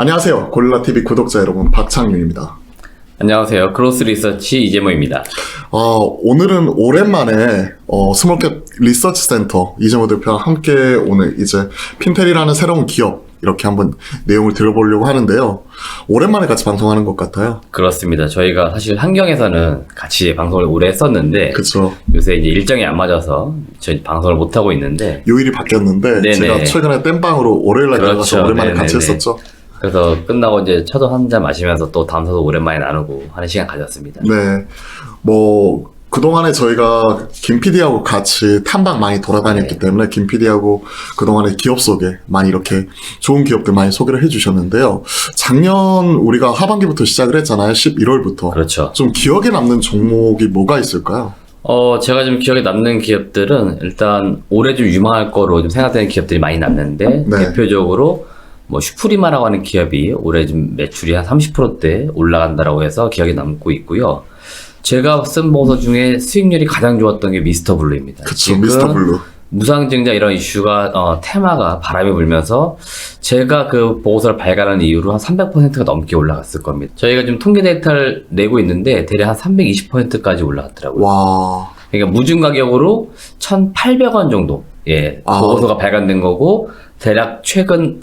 안녕하세요. 고릴라TV 구독자 여러분, 박창윤입니다. 안녕하세요. 크로스 리서치 이재모입니다. 어, 오늘은 오랜만에 어, 스몰캡 리서치 센터 이재모 대표와 함께 오늘 이제 핀텔이라는 새로운 기업 이렇게 한번 내용을 들어보려고 하는데요. 오랜만에 같이 방송하는 것 같아요. 그렇습니다. 저희가 사실 환경에서는 같이 방송을 오래 했었는데 그쵸. 요새 이제 일정이 안 맞아서 저희 방송을 못 하고 있는데 요일이 바뀌었는데 네네. 제가 최근에 땜빵으로 월요일 날 그렇죠. 나가서 오랜만에 같이 네네네. 했었죠. 그래서 끝나고 이제 차도 한 잔 마시면서 또 다음 사도 오랜만에 나누고 하는 시간 가졌습니다. 네. 뭐, 그동안에 저희가 김 PD하고 같이 탐방 많이 돌아다녔기 네. 때문에 김 PD하고 그동안에 기업 속에 많이 이렇게 좋은 기업들 많이 소개를 해주셨는데요. 작년 우리가 하반기부터 시작을 했잖아요. 11월부터. 그렇죠. 좀 기억에 남는 종목이 뭐가 있을까요? 어, 제가 좀 기억에 남는 기업들은 일단 올해 좀 유망할 거로 좀 생각되는 기업들이 많이 남는데 네. 대표적으로 뭐 슈프리마라고 하는 기업이 올해 좀 매출이 한 30%대 올라간다라고 해서 기억에 남고 있고요. 제가 쓴 보고서 중에 수익률이 가장 좋았던 게 미스터 블루입니다. 그쵸, 미스터 블루. 무상증자 이런 이슈가 어, 테마가 바람이 불면서 제가 그 보고서를 발간한 이후로 한 300%가 넘게 올라갔을 겁니다. 저희가 지금 통계 데이터를 내고 있는데 대략 한 320%까지 올라갔더라고요. 와, 그러니까 무중 가격으로 1,800원 정도 예 아. 보고서가 발간된 거고 대략 최근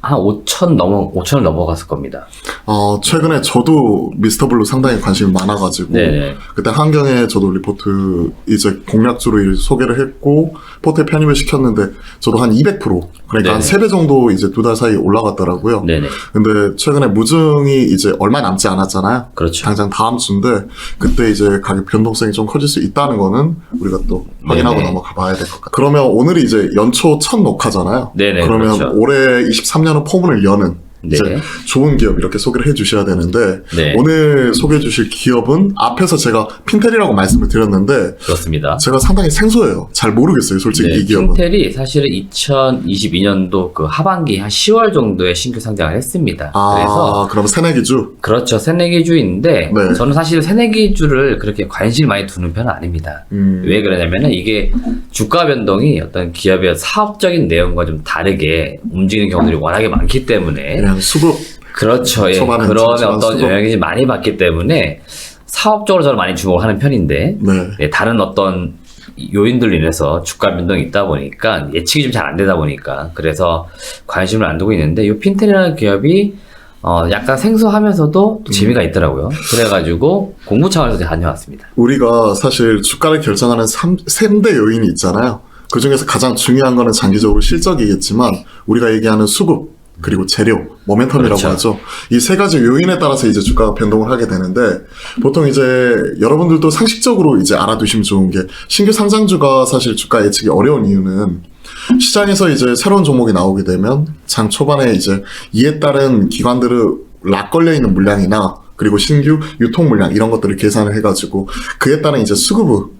한 5천 넘어 5천을 넘어갔을 겁니다. 어, 최근에 저도 미스터 블루 상당히 관심이 많아가지고. 네네. 그때 환경에 저도 리포트 이제 공략주로 소개를 했고 포트에 편입을 시켰는데 저도 한 200% 그러니까 한 네네. 3배 정도 이제 두 달 사이 에 올라갔더라고요. 네네 근데 최근에 무증이 이제 얼마 남지 않았잖아요. 그렇죠. 당장 다음 주인데 그때 이제 가격 변동성이 좀 커질 수 있다는 거는 우리가 또 확인하고 네네. 넘어가 봐야 될 것 같아요. 그러면 오늘이 이제 연초 첫 녹화잖아요. 네네, 그러면 그렇죠. 올해 23년은 포문을 여는 네. 이제 좋은 기업 이렇게 소개를 해주셔야 되는데 네. 오늘 소개해 주실 기업은 앞에서 제가 핀텔이라고 말씀을 드렸는데 그렇습니다. 제가 상당히 생소해요. 잘 모르겠어요, 솔직히 네, 이 기업은. 핀텔이 사실은 2022년도 그 하반기 한 10월 정도에 신규 상장을 했습니다. 아, 그래서 그럼 새내기주. 그렇죠 새내기주인데 네. 저는 사실 새내기주를 그렇게 관심 많이 두는 편은 아닙니다. 음, 왜 그러냐면은 이게 주가 변동이 어떤 기업의 사업적인 내용과 좀 다르게 움직이는 경우들이 워낙에 많기 때문에 그냥 수급. 그렇죠. 예. 그런 어떤 수급. 영향이 많이 받기 때문에 사업적으로 저는 많이 주목을 하는 편인데 네. 네, 다른 어떤 요인들로 인해서 주가 변동이 있다 보니까 예측이 좀 잘 안 되다 보니까 그래서 관심을 안 두고 있는데 이 핀텔이라는 기업이 어 약간 생소하면서도 또 재미가 있더라고요. 그래가지고 공부 차원에서 다녀왔습니다. 우리가 사실 주가를 결정하는 3, 3대 요인이 있잖아요. 그 중에서 가장 중요한 거는 장기적으로 실적이겠지만 우리가 얘기하는 수급 그리고 재료, 모멘텀이라고 그렇죠. 하죠. 이 세 가지 요인에 따라서 이제 주가가 변동을 하게 되는데 보통 이제 여러분들도 상식적으로 이제 알아두시면 좋은 게 신규 상장주가 사실 주가 예측이 어려운 이유는 시장에서 이제 새로운 종목이 나오게 되면 장 초반에 이제 이에 따른 기관들의 락 걸려 있는 물량이나 그리고 신규 유통 물량 이런 것들을 계산을 해가지고 그에 따른 이제 수급의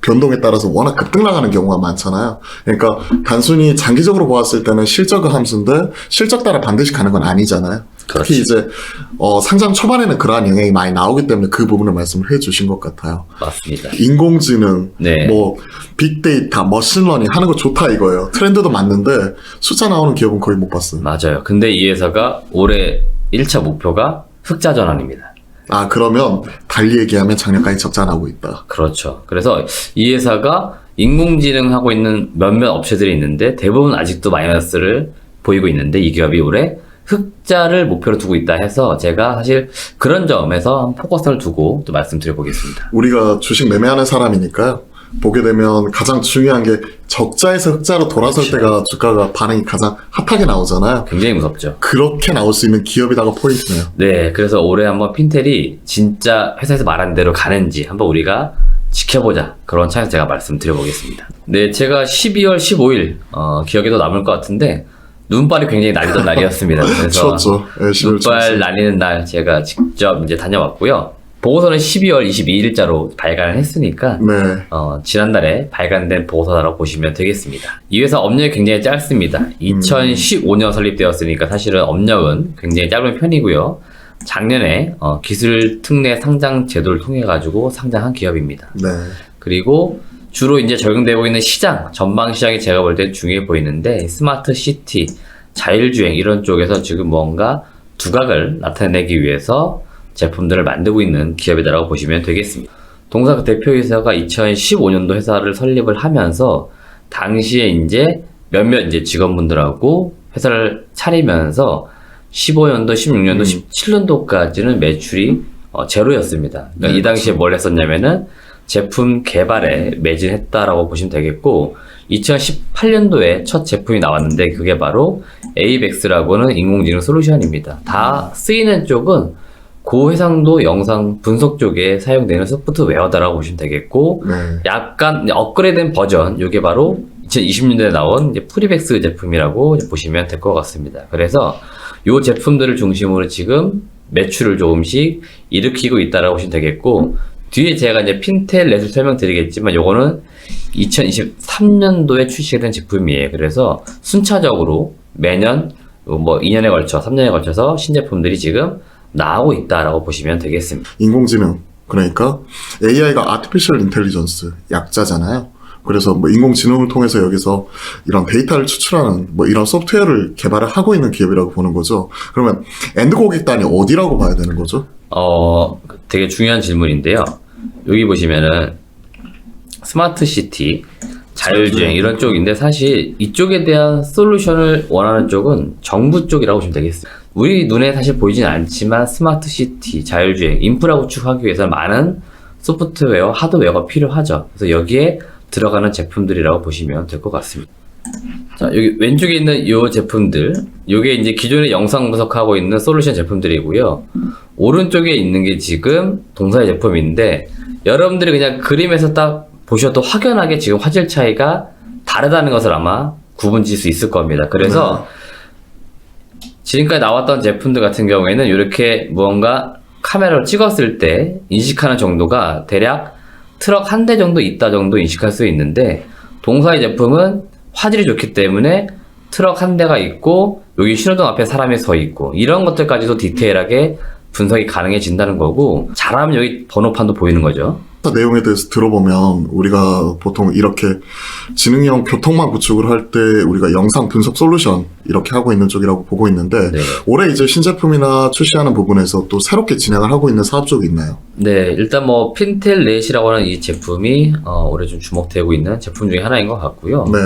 변동에 따라서 워낙 급등나가는 경우가 많잖아요. 그러니까 단순히 장기적으로 보았을 때는 실적의 함수인데 실적 따라 반드시 가는 건 아니잖아요. 특히 그렇지. 이제 어, 상장 초반에는 그러한 영향이 많이 나오기 때문에 그 부분을 말씀을 해주신 것 같아요. 맞습니다. 인공지능, 네. 뭐 빅데이터, 머신러닝 하는 거 좋다 이거예요. 트렌드도 맞는데 숫자 나오는 기업은 거의 못 봤어요. 맞아요. 근데 이 회사가 올해 1차 목표가 흑자 전환입니다. 아 그러면 달리 얘기하면 작년까지 적자 나고 있다. 그렇죠. 그래서 이 회사가 인공지능 하고 있는 몇몇 업체들이 있는데 대부분 아직도 마이너스를 보이고 있는데 이 기업이 올해 흑자를 목표로 두고 있다 해서 제가 사실 그런 점에서 포커스를 두고 또 말씀드려 보겠습니다. 우리가 주식 매매하는 사람이니까요. 보게 되면 가장 중요한 게 적자에서 흑자로 돌아설 그렇죠. 때가 주가가 반응이 가장 핫하게 나오잖아요. 굉장히 무섭죠. 그렇게 나올 수 있는 기업이다가 포인트네요. 네, 그래서 올해 한번 핀텔이 진짜 회사에서 말한 대로 가는지 한번 우리가 지켜보자. 그런 차에서 제가 말씀드려 보겠습니다. 네, 제가 12월 15일, 어, 기억에도 남을 것 같은데, 눈발이 굉장히 날리던 날이었습니다. 그래서. 예, 11월 눈발. 날리는 날 제가 직접 이제 다녀왔고요. 보고서는 12월 22일자로 발간을 했으니까, 네. 어, 지난달에 발간된 보고서라고 보시면 되겠습니다. 이 회사 업력이 굉장히 짧습니다. 2015년 설립되었으니까 사실은 업력은 굉장히 짧은 편이고요. 작년에 어, 기술 특례 상장 제도를 통해 가지고 상장한 기업입니다. 네. 그리고 주로 이제 적용되고 있는 시장, 전방 시장이 제가 볼 때 중요해 보이는데 스마트 시티, 자율주행 이런 쪽에서 지금 뭔가 두각을 나타내기 위해서 제품들을 만들고 있는 기업이다라고 보시면 되겠습니다. 동사 그 대표이사가 2015년도 회사를 설립을 하면서 당시에 이제 몇몇 이제 직원분들하고 회사를 차리면서 15년도, 16년도, 17년도까지는 매출이 어, 제로였습니다. 그러니까 네, 이 당시에 뭘 했었냐면은 제품 개발에 매진했다라고 보시면 되겠고 2018년도에 첫 제품이 나왔는데 그게 바로 ABEX라고는 인공지능 솔루션입니다. 다 쓰이는 쪽은 고해상도 영상 분석 쪽에 사용되는 소프트웨어다라고 보시면 되겠고 네. 약간 업그레이드된 버전, 이게 바로 2020년대에 나온 프리백스 제품이라고 보시면 될 것 같습니다. 그래서 이 제품들을 중심으로 지금 매출을 조금씩 일으키고 있다라고 보시면 되겠고, 뒤에 제가 이제 핀텔렛을 설명드리겠지만, 요거는 2023년도에 출시가 된 제품이에요. 그래서 순차적으로 매년 뭐 2년에 걸쳐, 3년에 걸쳐서 신제품들이 지금 나오고 있다라고 보시면 되겠습니다. 인공지능 그러니까 AI가 Artificial Intelligence 약자잖아요. 그래서 뭐 인공지능을 통해서 여기서 이런 데이터를 추출하는 뭐 이런 소프트웨어를 개발을 하고 있는 기업이라고 보는 거죠. 그러면 엔드 고객단이 어디라고 봐야 되는 거죠? 어, 되게 중요한 질문인데요. 여기 보시면은 스마트 시티, 자율주행 이런 쪽인데 사실 이쪽에 대한 솔루션을 원하는 쪽은 정부 쪽이라고 보시면 되겠어요. 우리 눈에 사실 보이진 않지만 스마트 시티, 자율주행, 인프라 구축하기 위해서 많은 소프트웨어, 하드웨어가 필요하죠. 그래서 여기에 들어가는 제품들이라고 보시면 될 것 같습니다. 자, 여기 왼쪽에 있는 이 제품들, 이게 이제 기존에 영상 분석하고 있는 솔루션 제품들이고요. 오른쪽에 있는 게 지금 동사의 제품인데, 여러분들이 그냥 그림에서 딱 보셔도 확연하게 지금 화질 차이가 다르다는 것을 아마 구분 지을 수 있을 겁니다. 그래서 지금까지 나왔던 제품들 같은 경우에는 이렇게 무언가 카메라로 찍었을 때 인식하는 정도가 대략 트럭 한 대 정도 있다 정도 인식할 수 있는데 동사의 제품은 화질이 좋기 때문에 트럭 한 대가 있고 여기 신호등 앞에 사람이 서 있고 이런 것들까지도 디테일하게 분석이 가능해진다는 거고 잘하면 여기 번호판도 보이는 거죠. 내용에 대해서 들어보면 우리가 보통 이렇게 지능형 교통망 구축을 할 때 우리가 영상 분석 솔루션 이렇게 하고 있는 쪽이라고 보고 있는데 네. 올해 이제 신제품이나 출시하는 부분에서 또 새롭게 진행을 하고 있는 사업 쪽이 있나요? 네, 일단 뭐 핀텔렛이라고 하는 이 제품이 어, 올해 좀 주목되고 있는 제품 중에 하나인 것 같고요. 네.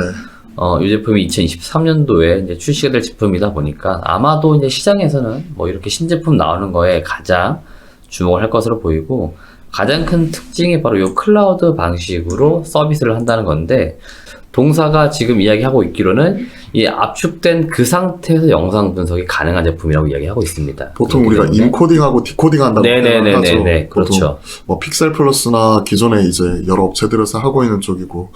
어, 이 제품이 2023년도에 이제 출시가 될 제품이다 보니까 아마도 이제 시장에서는 뭐 이렇게 신제품 나오는 거에 가장 주목을 할 것으로 보이고 가장 큰 특징이 바로 이 클라우드 방식으로 서비스를 한다는 건데 동사가 지금 이야기하고 있기로는 이 압축된 그 상태에서 영상 분석이 가능한 제품이라고 이야기하고 있습니다. 보통 우리가 때문에 인코딩하고 디코딩 한다고 네네네네네. 하죠. 네, 그렇죠. 뭐 픽셀 플러스나 기존에 이제 여러 업체들에서 하고 있는 쪽이고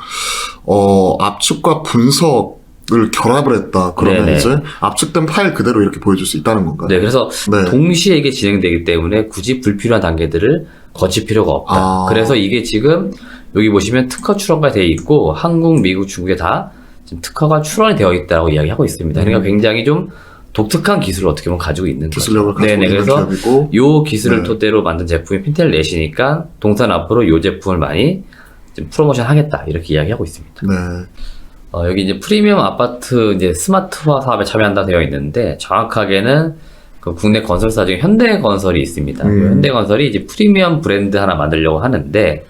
어 압축과 분석 을 결합을 했다. 그러면 네네. 이제 압축된 파일 그대로 이렇게 보여줄 수 있다는 건가요? 네, 그래서 네. 동시에 이게 진행되기 때문에 굳이 불필요한 단계들을 거칠 필요가 없다. 아. 그래서 이게 지금 여기 보시면 특허 출원가 되어 있고 한국, 미국, 중국에 다 지금 특허가 출원이 되어 있다고 이야기하고 있습니다. 그러니까 굉장히 좀 독특한 기술을 어떻게 보면 가지고 있는 음. 기술력을 거죠. 가지고 네네, 그래서 요 기술을 네. 토대로 만든 제품이 핀텔넷이니까 동산 앞으로 요 제품을 많이 좀 프로모션 하겠다 이렇게 이야기하고 있습니다. 네. 어, 여기 이제 프리미엄 아파트 이제 스마트화 사업에 참여한다 되어 있는데 정확하게는 그 국내 건설사 중에 현대건설이 있습니다. 음. 그 현대건설이 이제 프리미엄 브랜드 하나 만들려고 하는데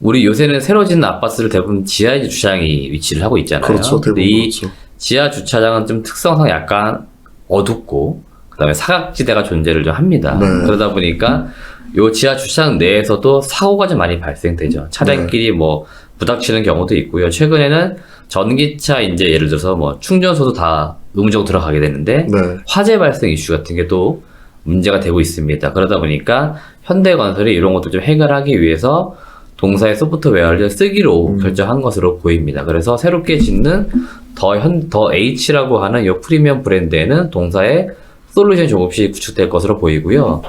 우리 요새는 새로 짓는 아파트를 대부분 지하에 주차장이 위치를 하고 있잖아요. 그렇죠. 대부분 이 그렇죠. 지하 주차장은 좀 특성상 약간 어둡고 그다음에 사각지대가 존재를 좀 합니다. 네. 그러다 보니까 요 지하 주차장 내에서도 사고가 좀 많이 발생되죠. 차량끼리 뭐 부닥치는 경우도 있고요. 최근에는 전기차 이제 예를 들어서 뭐 충전소도 다 의무적으로 들어가게 되는데 네. 화재 발생 이슈 같은 게 또 문제가 되고 있습니다. 그러다 보니까 현대건설이 이런 것도 좀 해결하기 위해서 동사의 소프트웨어를 쓰기로 음. 결정한 것으로 보입니다. 그래서 새롭게 짓는 더 현, 더 H라고 하는 이 프리미엄 브랜드에는 동사의 솔루션이 조금씩 구축될 것으로 보이고요.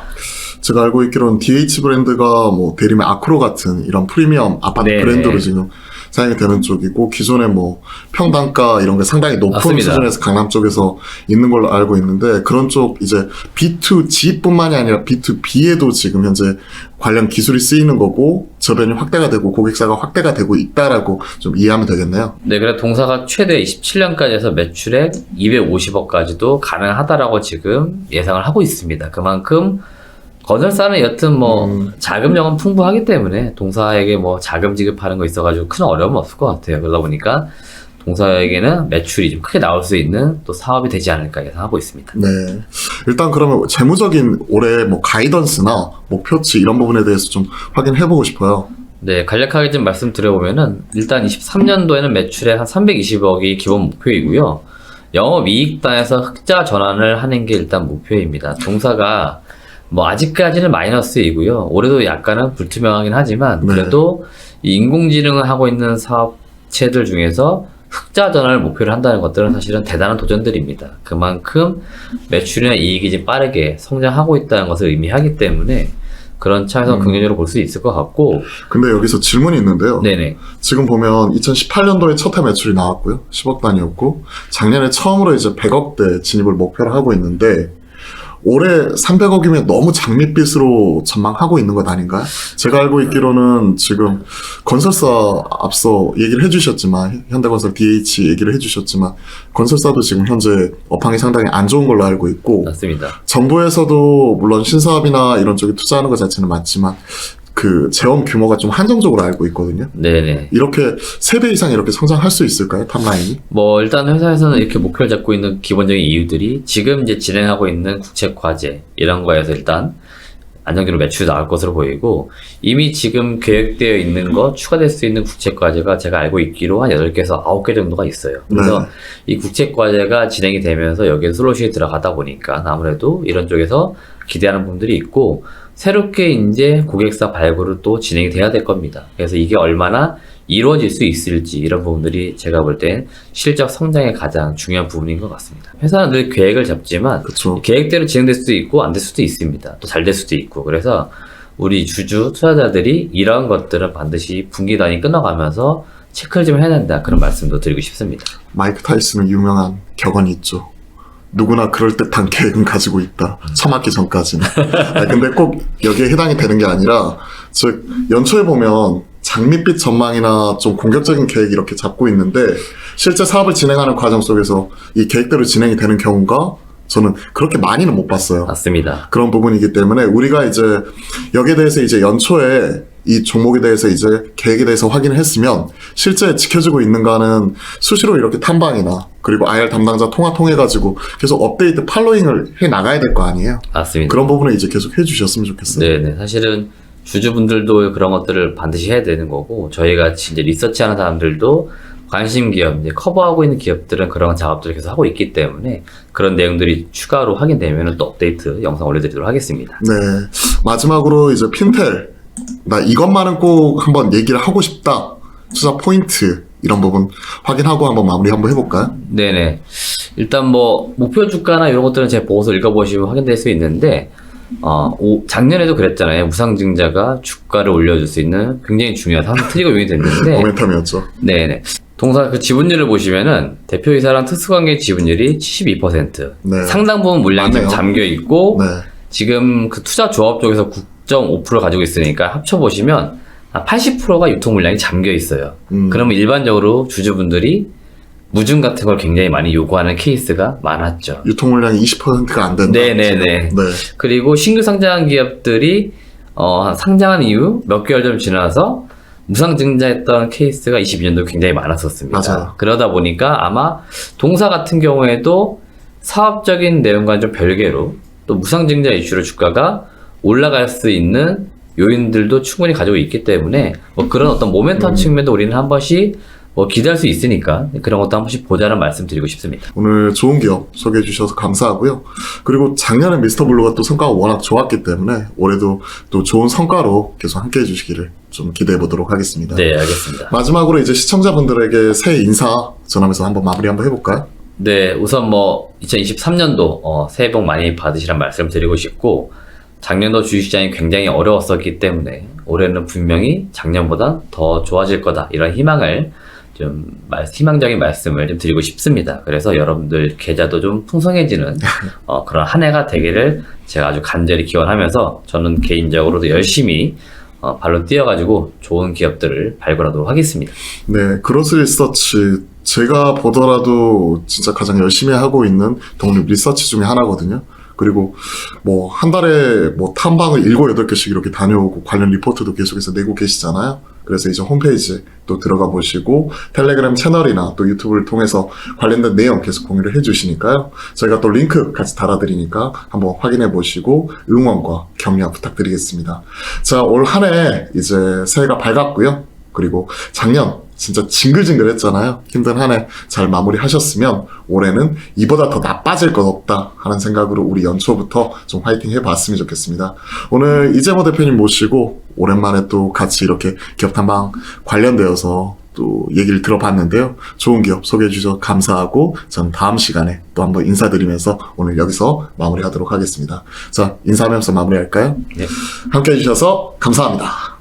제가 알고 있기로는 DH 브랜드가 뭐 대리면 아크로 같은 이런 프리미엄 아파트 네네. 브랜드로 지금 사용이 되는 쪽이고 기존에 뭐 평당가 이런 게 상당히 높은 맞습니다. 수준에서 강남 쪽에서 있는 걸로 알고 있는데 그런 쪽 이제 B2G뿐만이 아니라 B2B에도 지금 현재 관련 기술이 쓰이는 거고 저변이 확대가 되고 고객사가 확대가 되고 있다라고 좀 이해하면 되겠네요. 네, 그래 동사가 최대 27년까지 해서 매출액 250억까지도 가능하다라고 지금 예상을 하고 있습니다. 그만큼 건설사는 여튼 뭐 음. 자금력은 풍부하기 때문에 동사에게 뭐 자금 지급하는 거 있어가지고 큰 어려움은 없을 것 같아요. 그러다 보니까 동사에게는 매출이 좀 크게 나올 수 있는 또 사업이 되지 않을까 예상하고 있습니다. 네. 일단 그러면 재무적인 올해 뭐 가이던스나 목표치 이런 부분에 대해서 좀 확인해 보고 싶어요. 네, 간략하게 좀 말씀드려보면은 일단 23년도에는 매출액 한 320억이 기본 목표이고요. 영업이익단에서 흑자 전환을 하는 게 일단 목표입니다. 동사가 뭐 아직까지는 마이너스이고요. 올해도 약간은 불투명하긴 하지만 네. 그래도 이 인공지능을 하고 있는 사업체들 중에서 흑자 전환을 목표로 한다는 것들은 사실은 대단한 도전들입니다. 그만큼 매출이나 이익이 좀 빠르게 성장하고 있다는 것을 의미하기 때문에 그런 차에서 음. 긍정적으로 볼 수 있을 것 같고 근데 여기서 질문이 있는데요. 네네. 지금 보면 2018년도에 첫해 매출이 나왔고요. 10억 단위였고 작년에 처음으로 이제 100억대 진입을 목표로 하고 있는데 올해 300억이면 너무 장밋빛으로 전망하고 있는 것 아닌가요? 제가 알고 있기로는 지금 건설사 앞서 얘기를 해주셨지만 현대건설 DH 얘기를 해주셨지만 건설사도 지금 현재 업황이 상당히 안 좋은 걸로 알고 있고 맞습니다. 정부에서도 물론 신사업이나 이런 쪽에 투자하는 것 자체는 맞지만 그 재원 규모가 좀 한정적으로 알고 있거든요. 네네. 이렇게 세배 이상 이렇게 성장할 수 있을까요? 탑라인이? 뭐 일단 회사에서는 이렇게 목표를 잡고 있는 기본적인 이유들이 지금 이제 진행하고 있는 국책 과제 이런 거에서 일단 안정적으로 매출이 나올 것으로 보이고 이미 지금 계획되어 있는 거 추가될 수 있는 국책 과제가 제가 알고 있기로 한 8개에서 9개 정도가 있어요. 그래서 네. 이 국책 과제가 진행이 되면서 여기에 솔루션이 들어가다 보니까 아무래도 이런 쪽에서 기대하는 분들이 있고 새롭게 이제 고객사 발굴을 또 진행이 돼야 될 겁니다. 그래서 이게 얼마나 이루어질 수 있을지 이런 부분들이 제가 볼 땐 실적 성장의 가장 중요한 부분인 것 같습니다. 회사는 늘 계획을 잡지만 그렇죠. 계획대로 진행될 수도 있고 안 될 수도 있습니다. 또 잘 될 수도 있고 그래서 우리 주주 투자자들이 이러한 것들은 반드시 분기 단위 끝나가면서 체크를 좀 해야 된다 그런 말씀도 드리고 싶습니다. 마이크 타이슨은 유명한 격언이 있죠. 누구나 그럴듯한 계획은 가지고 있다. 처맞기 전까지는. 아, 근데 꼭 여기에 해당이 되는 게 아니라, 즉, 연초에 보면 장밋빛 전망이나 좀 공격적인 계획 이렇게 잡고 있는데, 실제 사업을 진행하는 과정 속에서 이 계획대로 진행이 되는 경우가 저는 그렇게 많이는 못 봤어요. 맞습니다. 그런 부분이기 때문에 우리가 이제 여기에 대해서 이제 연초에 이 종목에 대해서 이제 계획에 대해서 확인을 했으면 실제 지켜지고 있는가는 수시로 이렇게 탐방이나 그리고 IR 담당자 통화 통해 가지고 계속 업데이트 팔로잉을 해 나가야 될 거 아니에요. 맞습니다. 그런 부분을 이제 계속 해 주셨으면 좋겠어요. 네 네. 사실은 주주분들도 그런 것들을 반드시 해야 되는 거고, 저희 같이 이제 리서치하는 사람들도 관심 기업, 이제 커버하고 있는 기업들은 그런 작업들을 계속 하고 있기 때문에 그런 내용들이 추가로 확인되면 또 업데이트 영상 올려드리도록 하겠습니다. 네. 마지막으로 이제 핀텔 나 이것만은 꼭 한번 얘기를 하고 싶다. 투자 포인트 이런 부분 확인하고 한번 마무리 한번 해볼까요? 네네. 일단 뭐, 목표 주가나 이런 것들은 제 보고서 읽어보시면 확인될 수 있는데, 어, 오- 작년에도 그랬잖아요. 무상증자가 주가를 올려줄 수 있는 굉장히 중요한 상 트리거 요인이 됐는데, 모멘텀이었죠. 네네. 동사 그 지분율을 보시면은 대표이사랑 특수관계 지분율이 72%. 네. 상당 부분 물량이 좀. 잠겨 있고, 네. 지금 그 투자 조합 쪽에서 9.5% 가지고 있으니까 합쳐보시면 80%가 유통 물량이 잠겨 있어요. 음. 그러면 일반적으로 주주분들이 무증 같은 걸 굉장히 많이 요구하는 케이스가 많았죠. 유통 물량이 20%가 안 된다. 네네네. 네. 그리고 신규 상장한 기업들이 어, 상장한 이후 몇 개월 좀 지나서 무상증자했던 케이스가 22년도 굉장히 많았었습니다. 맞아요. 그러다 보니까 아마 동사 같은 경우에도 사업적인 내용과는 좀 별개로 또 무상증자 이슈로 주가가 올라갈 수 있는 요인들도 충분히 가지고 있기 때문에 뭐 그런 어떤 모멘텀 측면도 우리는 한 번씩 뭐 기대할 수 있으니까 그런 것도 한 번씩 보자는 말씀 드리고 싶습니다. 오늘 좋은 기업 소개해 주셔서 감사하고요. 그리고 작년에 미스터 블루가 또 성과가 워낙 좋았기 때문에 올해도 또 좋은 성과로 계속 함께 해 주시기를 좀 기대해 보도록 하겠습니다. 네, 알겠습니다. 마지막으로 이제 시청자분들에게 새해 인사 전하면서 한번 마무리 한번 해볼까요? 네, 우선 뭐 2023년도 어, 새해 복 많이 받으시란 말씀 드리고 싶고 작년도 주식시장이 굉장히 어려웠었기 때문에 올해는 분명히 작년보다 더 좋아질 거다 이런 희망을 좀 말- 희망적인 말씀을 좀 드리고 싶습니다. 그래서 여러분들 계좌도 좀 풍성해지는 어, 그런 한 해가 되기를 제가 아주 간절히 기원하면서 저는 개인적으로도 열심히 어, 발로 뛰어가지고 좋은 기업들을 발굴하도록 하겠습니다. 네, 그로스 리서치 제가 보더라도 진짜 가장 열심히 하고 있는 독립 리서치 중에 하나거든요. 그리고 뭐 한 달에 뭐 탐방을 7, 8개씩 이렇게 다녀오고 관련 리포트도 계속해서 내고 계시잖아요. 그래서 이제 홈페이지 또 들어가 보시고 텔레그램 채널이나 또 유튜브를 통해서 관련된 내용 계속 공유를 해 주시니까요. 저희가 또 링크 같이 달아드리니까 한번 확인해 보시고 응원과 격려 부탁드리겠습니다. 자, 올 한 해 이제 새해가 밝았고요. 그리고 작년 진짜 징글징글 했잖아요. 힘든 한 해 잘 마무리하셨으면 올해는 이보다 더 나빠질 것 없다 하는 생각으로 우리 연초부터 좀 화이팅 해봤으면 좋겠습니다. 오늘 이재모 대표님 모시고 오랜만에 또 같이 이렇게 기업 탐방 관련되어서 또 얘기를 들어봤는데요. 좋은 기업 소개해 주셔서 감사하고 전 다음 시간에 또 한번 인사드리면서 오늘 여기서 마무리하도록 하겠습니다. 자, 인사하면서 마무리할까요? 네. 함께 해주셔서 감사합니다.